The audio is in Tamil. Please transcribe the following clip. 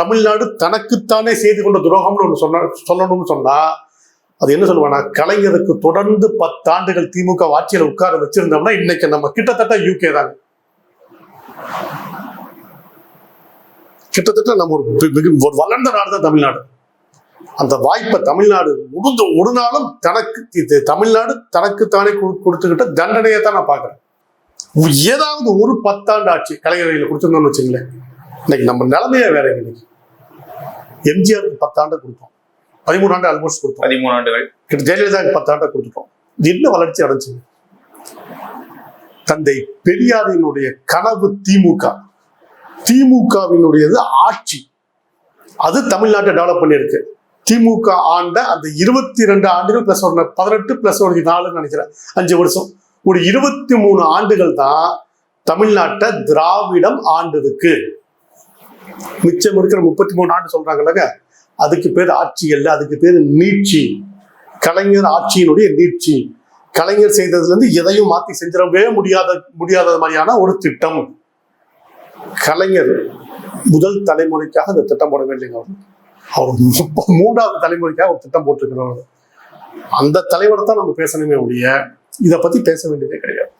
தமிழ்நாடு தனக்குத்தானே செய்து கொண்ட துரோகம்னு ஒன்று சொன்ன சொல்லணும்னு சொன்னால் அது என்ன சொல்லுவானா கலைஞருக்கு தொடர்ந்து பத்தாண்டுகள் திமுக ஆட்சியில் உட்கார வச்சிருந்தோம்னா இன்னைக்கு நம்ம கிட்டத்தட்ட யூகே தாங்க. கிட்டத்தட்ட நம்ம ஒரு ஒரு வளர்ந்த நாடு தான் தமிழ்நாடு. அந்த வாய்ப்பை தமிழ்நாடு முடிந்த ஒரு நாளும் தனக்கு இது தமிழ்நாடு தனக்குத்தானே கொடு- கொடுத்துக்கிட்ட தண்டனையை தான் நான் பார்க்குறேன். ஏதாவது ஒரு பத்தாண்டு ஆட்சி கலைஞர்களை கொடுத்துருந்தோம்னு வச்சுங்களேன் இன்னைக்கு நம்ம நிலைமையே வேற இன்னைக்கு. எம்ஜிஆருக்கு பத்தாண்டு கொடுத்தோம். பதிமூணு ஆண்டு ஆல்மோஸ்ட் கொடுத்தோம். பதிமூணு ஆண்டுகள். ஜெயலலிதாவுக்கு பத்தாண்டை கொடுத்துட்டோம். என்ன வளர்ச்சி அடைஞ்சுங்க தந்தை பெரியாரினுடைய கனவு திமுக. திமுகவினுடையது ஆட்சி. அது தமிழ்நாட்டை டெவலப் பண்ணியிருக்கு. திமுக ஆண்ட அந்த இருபத்தி ரெண்டு ஆண்டுகள் பிளஸ் ஒரு பதினெட்டு பிளஸ் ஒரு நாலுன்னு நினைக்கிறேன். அஞ்சு வருஷம். ஒரு இருபத்தி மூணு ஆண்டுகள் தான் தமிழ்நாட்டை திராவிடம் ஆண்டதுக்கு. மிச்சம் இருக்கிற முப்பத்தி மூணு ஆண்டு சொல்றாங்கல்லங்க அதுக்கு பேர் ஆட்சி அல்ல அதுக்கு பேர் நீட்சி. கலைஞர் ஆட்சியினுடைய நீட்சி. கலைஞர் செய்ததுலேருந்து எதையும் மாற்றி செஞ்சிடவே முடியாத முடியாத மாதிரியான ஒரு திட்டம். கலைஞர் முதல் தலைமுறைக்காக அந்த திட்டம் போட வேண்டியங்க அவர். அவர் மூன்றாவது தலைமுறைக்காக ஒரு திட்டம் போட்டிருக்கிறவர் அந்த தலைவரை தான் நம்ம பேசணுமே ஒழிய இதை பத்தி பேச வேண்டியதே கிடையாது.